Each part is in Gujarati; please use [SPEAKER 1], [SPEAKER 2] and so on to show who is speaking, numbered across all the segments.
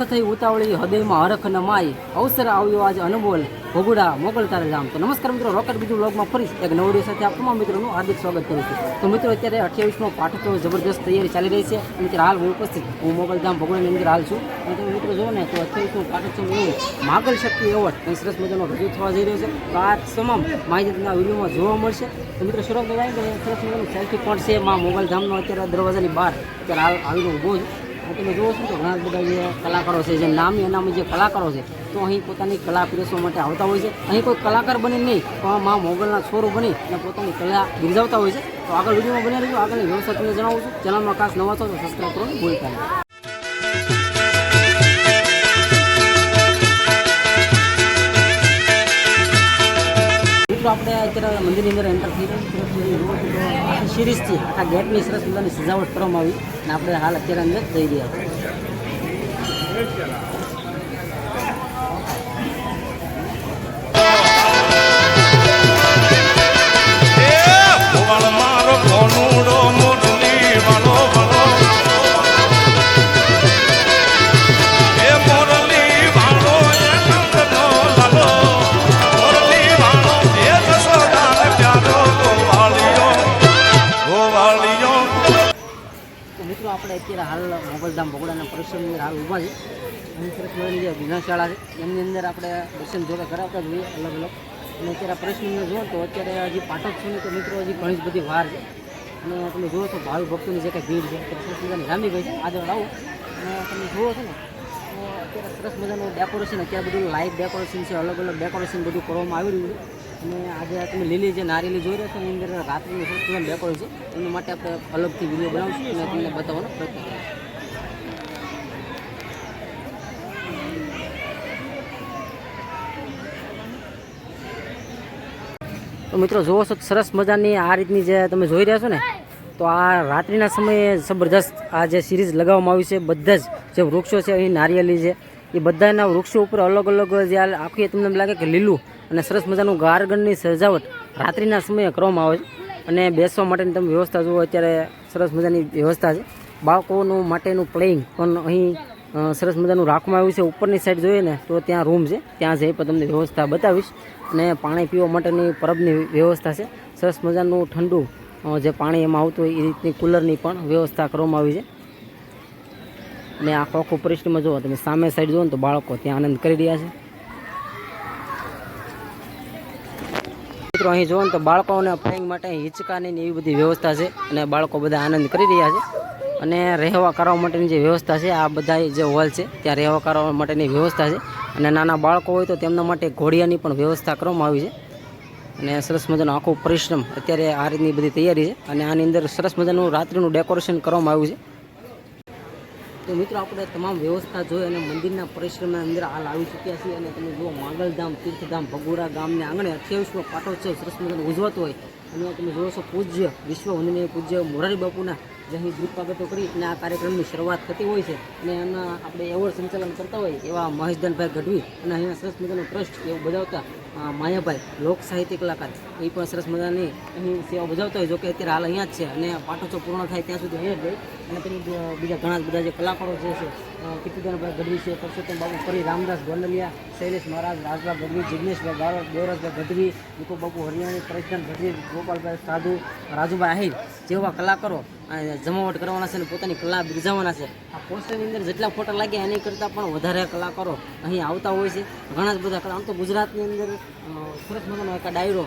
[SPEAKER 1] આંખ થઈ ઉતાવળી, હૃદયમાં હરખ ન માય. અવસર આવ્યો આજે અનમોલ ભોગુડા, મોગલ તારે જામ તો નમસ્કાર મિત્રો રોકેટ બીજું બ્લોગમાં ફરી એક નવડી સાથે આપ તમામ મિત્રોનું હાર્દિક સ્વાગત કરું છું. તો મિત્રો, અત્યારે અઠ્યાવીસમો પાઠોત્સવ જબરદસ્ત તૈયારી ચાલી રહી છે. અને હાલ હું ઉપસ્થિત હું મોગલધામ ભગવાનની અંદર હાલ છું. અને તમે મિત્રો જુઓ ને, તો અઠ્યાવીસમો પાઠોત્સવ એવું માગલ શક્તિ એવોર્ડ કંઈ સરસ મજાનો રજૂ થવા જઈ રહ્યો છે. તો આ તમામ માહિતી તમને વિડીયોમાં જોવા મળશે. તો મિત્રો, શરૂઆત સરસ મજાનું સેલ્ફી પોઈન્ટ છે? માં મોગલધામનો અત્યારે દરવાજાની બહાર. અત્યારે હાલ આવીને ઊભો છું. તમે જુઓ છો તો ઘણા બધા જે કલાકારો છે, જે નામી અનામી જે કલાકારો છે, તો અહીં પોતાની કલા પીરસવા માટે આવતા હોય છે. અહીં કોઈ કલાકાર બની નહીં પણ મા મોગલના છોરો બની અને પોતાની કલા બિરજાવતા હોય છે. તો આગળ વિડીયોમાં બની રહ્યું આગળની વ્યવસ્થા તમને જણાવું છું. ચેનલમાં ખાસ નવા છો તો સબસ્ક્રાઈબ કરો ભૂલતા અત્યારે મંદિરની અંદર એન્ટર થઈ રહ્યું સિરીઝથી આખા ગેટની સરસ મજાની સજાવટ કરવામાં આવી. અને આપણે હાલ અત્યારે અંદર જઈ રહ્યા છીએ.
[SPEAKER 2] ગોવાળિયો
[SPEAKER 1] તો મિત્રો આપણે અત્યારે હાલ મોગલધામ ભગોડાના પરિસરની અંદર હાલ ઊભા છે અહીં સરસ મજાની જે વિનાશાળા છે, એમની અંદર આપણે દર્શન જોડે કરાવતા જોઈએ અલગ અલગ. અને અત્યારે આ પરિસરની જુઓ તો અત્યારે હજી પાઠોત્સવની તો મિત્રો હજી ઘણી જ બધી વાર છે. અને તમે જુઓ છો ભાવિ ભક્તોની જે કંઈ ભીડ છે સરસ મજાની લાંબી ગઈ છે આજે આવો. અને તમે જુઓ છો ને, તો અત્યારે સરસ મજાનું ડેકોરેશન અત્યારે બધું લાઇટ ડેકોરેશન છે, અલગ અલગ ડેકોરેશન બધું કરવામાં આવી રહ્યું છે. આજે તમે લીલી જે નારિયેલી જોઈ રહ્યા છો, એની અંદર રાત્રિનું સરસ મજાનું છે, એના માટે આપણે અલગથી વીડિયો બનાવશું અને તમને બતાવવાનો પ્રયત્ન કરીશું. તો મિત્રો, જુઓ છો, સરસ મજાની આ રીતની જે તમે જોઈ રહ્યા છો ને, તો આ રાત્રિના સમયે જબરજસ્ત આ જે સિરીઝ લગાવવામાં આવી છે, બધા જ જે વૃક્ષો છે, અહીં નારિયેલી છે એ બધાના વૃક્ષો ઉપર અલગ અલગ જે આ આખી તમને લાગે કે લીલું અને સરસ મજાનું ગારગણની સજાવટ રાત્રિના સમયે કરવામાં આવે છે. અને બેસવા માટેની તમે વ્યવસ્થા જુઓ, અત્યારે સરસ મજાની વ્યવસ્થા છે. બાળકોનું માટેનું પ્લેઇંગ પણ અહીં સરસ મજાનું રાખવામાં આવ્યું છે. ઉપરની સાઈડ જોઈએ ને, તો ત્યાં રૂમ છે. ત્યાં જઈ પણ તમને વ્યવસ્થા બતાવીશ. અને પાણી પીવા માટેની પરબની વ્યવસ્થા છે. સરસ મજાનું ઠંડુ જે પાણી એમાં આવતું હોય એ રીતની કુલરની પણ વ્યવસ્થા કરવામાં આવી છે. અને આખો આખું પરિસ્થિતિમાં જુઓ તમે સામે સાઈડ જુઓ ને તો બાળકો ત્યાં આનંદ કરી રહ્યા છે. મિત્રો, અહીં જુઓ ને તો બાળકોને ફ્લાઇંગ માટે હિંચકાની એવી બધી વ્યવસ્થા છે અને બાળકો બધા આનંદ કરી રહ્યા છે. અને રહેવા કરવા માટેની જે વ્યવસ્થા છે, આ બધા જે હોલ છે, ત્યાં રહેવા કરવા માટેની વ્યવસ્થા છે. અને નાના બાળકો હોય તો તેમના માટે ઘોડિયાની પણ વ્યવસ્થા કરવામાં આવી છે. અને સરસ મજાનો આખો પરિશ્રમ અત્યારે આ રીતની બધી તૈયારી છે. અને આની અંદર સરસ મજાનું રાત્રિનું ડેકોરેશન કરવામાં આવ્યું છે. તો મિત્રો, આપણે તમામ વ્યવસ્થા જોઈ અને મંદિરના પરિશ્રમના અંદર હાલ આવી ચૂક્યા છીએ અને તમે જુઓ, માંગલધામ, તીર્થધામ ભગોડા ગામને આંગણે અઠ્યાવીસમો પાટોત્સવ સરસ મજાનો ઉજવાતો હોય. અને તમે જોવો છો પૂજ્ય વિશ્વ વંદનીય પૂજ્ય મોરારી બાપુના જે અહીં ગીત કરી અને આ કાર્યક્રમની શરૂઆત થતી હોય છે. અને એમના આપણે એવોર્ડ સંચાલન કરતા હોય એવા મહેશધનભાઈ ગઢવી અને અહીંયા સરસ મજાનો ટ્રસ્ટ એવું બજાવતા માયાભાઈ, લોક સાહિત્ય કલાકાર. એ પણ સરસ મજાની અહીં સેવા બજાવતા હોય જો કે અત્યારે હાલ અહીંયા જ છે અને પાટોત્સવ પૂર્ણ થાય ત્યાં સુધી અહીંયા જ રહે અને તેની બીજા ઘણા બધા જે કલાકારો જે છે કીર્તિદાનભાઈ ગઢવી છે, પરસોત્તમ બાબુ, ફરી રામદાસ ગોંડલિયા, શૈલેષ મહારાજ, રાજભા ગઢવી, જિગ્નેશભાઈ ગારો દેવરાજભાઈ ગઢવી દીપુ બાબુ હરિયાણી પરેશદાન ગઢવી ગોપાલભાઈ સાધુ, રાજુભાઈ આહિર જેવા કલાકારો જમાવટ કરવાના છે અને પોતાની કલા બિરજાવાના છે. આ પોસ્ટરની અંદર જેટલા ફોટા લાગ્યા એની કરતાં પણ વધારે કલાકારો અહીં આવતા હોય છે. ઘણા જ બધા કલા- આમ તો ગુજરાતની અંદર સરસ મજાનો એક ડાયરો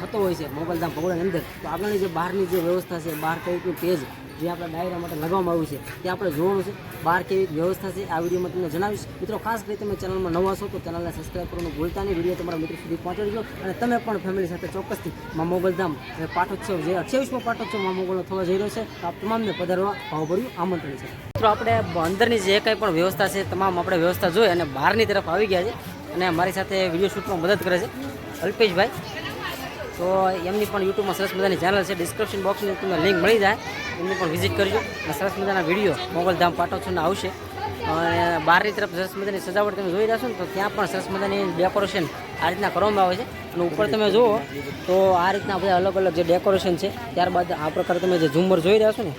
[SPEAKER 1] થતો હોય છે મોબાઈલધામ ભગવાનની અંદર. તો આગળની જે બહારની જે વ્યવસ્થા છે બહાર કઈ કઈ પેજ, જે આપણા ડાયરા માટે લગાવવામાં આવ્યું છે, તે આપણે જોવાનું છે. બહાર કેવી વ્યવસ્થા છે, આ વિડીયોમાં તમને જણાવીશ. મિત્રો, ખાસ કરી તમે ચેનલમાં નવા છો, તો ચેનલને સબસ્ક્રાઈબ કરવાનું ભૂલતા નહીં. વીડિયો તમારા મિત્રો સુધી પહોંચાડજો. અને તમે પણ ફેમિલી સાથે ચોક્કસથી મા મોગલધામ એ પાટોત્સવ જે અઠ્યાવીસમો પાઠોત્સવ મા મોગલનો થવા જઈ રહ્યો છે, તો આપ તમામને પધારવા ભાવભર્યું આમંત્રણ છે. મિત્રો, આપણે અંદરની જે કંઈ પણ વ્યવસ્થા છે, તમામ આપણે વ્યવસ્થા જોઈ અને બહારની તરફ આવી ગયા છે અને મારી સાથે વીડિયો શૂટમાં મદદ કરે છે અલ્પેશભાઈ. તો એમની પણ યુટ્યુબમાં સરસ મજાની ચેનલ છે. ડિસ્ક્રિપ્શન બોક્સની તમને લિંક મળી જાય. એમની પણ વિઝિટ કરજો. અને સરસ મજાના વીડિયો મોગલધામ પાટોત્સવના આવશે. અને બહારની તરફ સરસ મજાની સજાવટ તમે જોઈ રહ્યા ને, તો ત્યાં પણ સરસ મજાની ડેકોરેશન આ રીતના કરવામાં આવે છે. અને ઉપર તમે જુઓ, તો આ રીતના બધા અલગ અલગ જે ડેકોરેશન છે, ત્યારબાદ આ પ્રકારે તમે જે ઝુમર જોઈ રહ્યા છો ને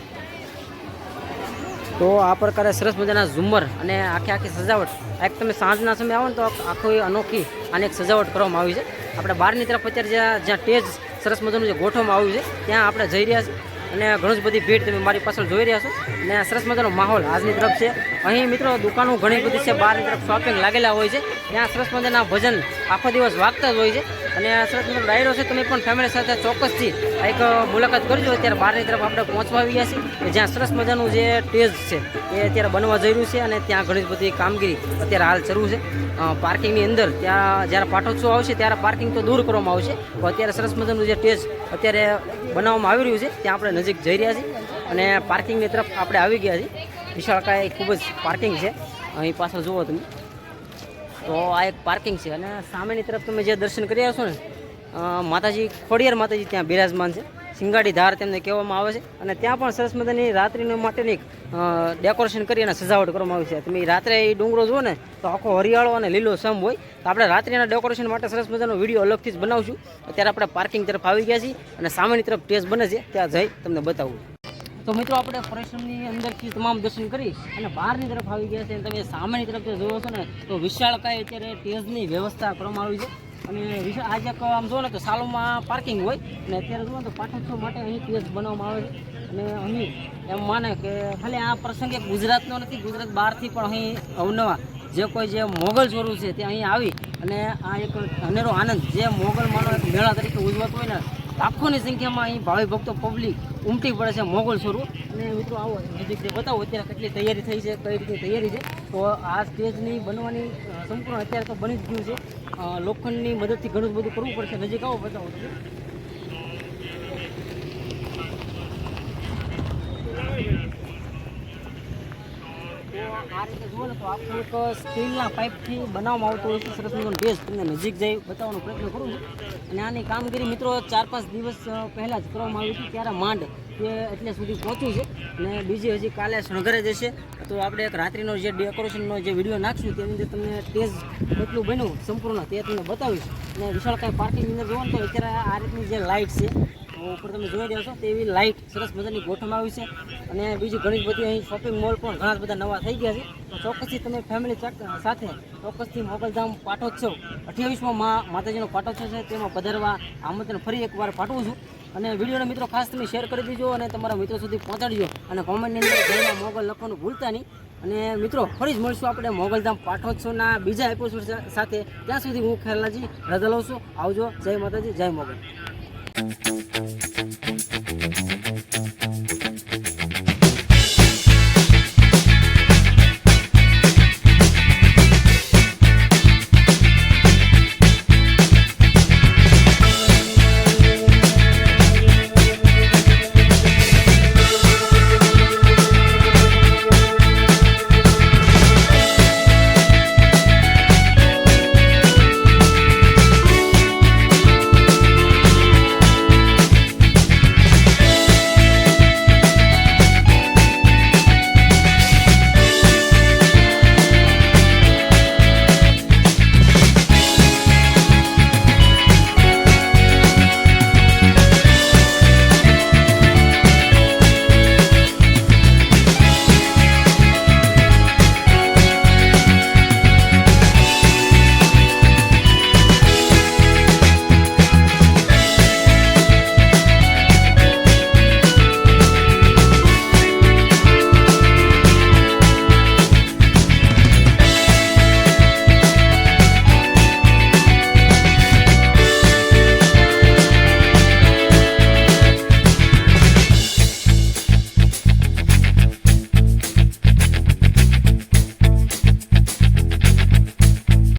[SPEAKER 1] તો આ પ્રકારે સરસ મજાના ઝુમ્મર અને આખી આખી સજાવટ. એક તમે સાંજના સમય આવો ને તો આખી અનોખી અને એક સજાવટ કરવામાં આવી છે. આપણે બહારની તરફ અત્યારે જ્યાં જ્યાં ટેજ સરસ મજાનું જે ગોઠવવામાં આવ્યું છે, ત્યાં આપણે જઈ રહ્યા છીએ. અને ઘણી બધી ભીડ તમે મારી પાછળ જોઈ રહ્યા છો. અને સરસ મજાનો માહોલ આજની તરફ છે. અહીં મિત્રો દુકાનો ઘણી બધી છે, બહારની તરફ શોપિંગ લાગેલા હોય છે. ત્યાં સરસ મજાના ભજન આખો દિવસ વાગતા જ હોય છે. અને સરસ મજાનો ડાયરો છે. તમે પણ ફેમિલી સાથે ચોક્કસથી એક મુલાકાત કરજો. અત્યારે બહારની તરફ આપણે પહોંચવા આવી ગયા છીએ જ્યાં સરસ મજાનું જે ટેસ્ટ છે એ અત્યારે બનવા જઈ રહ્યું છે અને ત્યાં ઘણી બધી કામગીરી અત્યારે હાલ શરૂ છે. પાર્કિંગની અંદર ત્યાં જ્યારે પાટોત્સવ આવશે ત્યારે પાર્કિંગ તો દૂર કરવામાં આવશે તો અત્યારે સરસ મજાનું જે ટેસ્ટ અત્યારે બનાવવામાં આવી રહ્યું છે, ત્યાં આપણે નજીક જઈ રહ્યા છીએ અને પાર્કિંગની તરફ આપણે આવી ગયા છીએ. વિશાળકાય ખૂબ જ પાર્કિંગ છે. અહીં પાછળ જુઓ તમે. તો આ એક પાર્કિંગ છે અને સામેની તરફ તમે જે દર્શન કરી રહ્યા છો ને માતાજી, ખોડિયાર માતાજી ત્યાં બિરાજમાન છે. સિંગાડી ધાર તેમને કહેવામાં આવે છે. અને ત્યાં પણ સરસ મજાની રાત્રિનો માટેની ડેકોરેશન કરી અને સજાવટ કરવામાં આવી છે. તમે રાત્રે એ ડુંગરો જુઓ ને, તો આખો હરિયાળો અને લીલો સમ હોય. તો આપણે રાત્રિના ડેકોરેશન માટે સરસ મજાનો વીડિયો અલગથી જ બનાવશું. અત્યારે આપણે પાર્કિંગ તરફ આવી ગયા છીએ અને સામેની તરફ ટેસ્ટ બને છે. ત્યાં જઈ તમને બતાવું. તો મિત્રો આપણે પરિશ્રમની અંદરથી તમામ દર્શન કરી અને બહારની તરફ આવી ગયા છે અને તમે સામેની તરફ જો જોવો છો ને, તો વિશાળકાય અત્યારે તેજની વ્યવસ્થા કરવામાં આવી છે. અને વિશાળ આજે આમ જુઓ ને, તો સાલોમાં પાર્કિંગ હોય અને અત્યારે જુઓ તો પાઠોત્સવ માટે અહીં તેજ બનાવવામાં આવે છે. અને અહીં એમ માને કે ખાલી આ પ્રસંગ ગુજરાતનો નથી, ગુજરાત બહારથી પણ અહીં અવનવા જે કોઈ જે મોગલ ચોરું છે તે અહીં આવી અને આ એક અનેરો આનંદ. જે મોગલ માનો એક મેળા તરીકે ઉજવાતો હોય ને લાખોની સંખ્યામાં અહીં ભાવિ ભક્તો પબ્લિક ઉમટી પડે છે મોગલ સ્વરૂપ. અને મિત્રો આવો નજીક જે બતાવો, અત્યારે કેટલી તૈયારી થઈ છે, કઈ રીતની તૈયારી છે? તો આ સ્ટેજની બનવાની સંપૂર્ણ અત્યારે તો બની જ ગયું છે. લોખંડની મદદથી ઘણું બધું કરવું પડશે. નજીક આવો, બતાવો રીતે જુઓ ને તો આખું એક સ્ટીલના પાઇપથી બનાવવામાં આવતો હોય છે. સરસ બેઝ તમને નજીક જઈ બતાવવાનો પ્રયત્ન કરું અને આની કામગીરી મિત્રો ચાર પાંચ દિવસ પહેલાં જ કરવામાં આવી હતી, ત્યારે માંડ તે એટલે સુધી પહોંચ્યું છે. અને બીજી હજી કાલે શણગારે જશે. તો આપણે એક રાત્રિનો જે ડેકોરેશનનો જે વીડિયો નાખશું, તેની અંદર તમને સ્ટેજ કેટલું બન્યું સંપૂર્ણ તે તમને બતાવીશ. અને વિશાળ કાંઈ પાર્કિંગની અંદર જોવો ને તો અત્યારે આ રીતની જે લાઇટ છે ઉપર તમે જોઈ રહ્યા છો તેવી લાઇટ સરસ મજાની ગોઠવવામાં આવી છે. અને બીજી ઘણી બધી અહીં શોપિંગ મોલ પણ ઘણા બધા નવા થઈ ગયા છે. તો ચોક્કસથી તમે ફેમિલી સાથે ચોક્કસથી મોગલધામ પાટોત્સવ અઠ્યાવીસમાં મા માતાજીનો પાટોત્સવ છે, તેમાં પધારવા આમંત્રણ ફરી એકવાર પાઠવું છું. અને વિડીયોને મિત્રો ખાસ તમે શેર કરી દેજો અને તમારા મિત્રો સુધી પહોંચાડજો. અને કોમેન્ટની અંદર જયમાં મોગલ લખવાનું ભૂલતા નહીં. અને મિત્રો, ફરી જ મળશું આપણે મોગલધામ પાઠોત્સવના બીજા એપિસોડ સાથે. ત્યાં સુધી હું ખેલાજી રજા લઉં છું. આવજો. જય માતાજી, જય મોગલ. Thank you.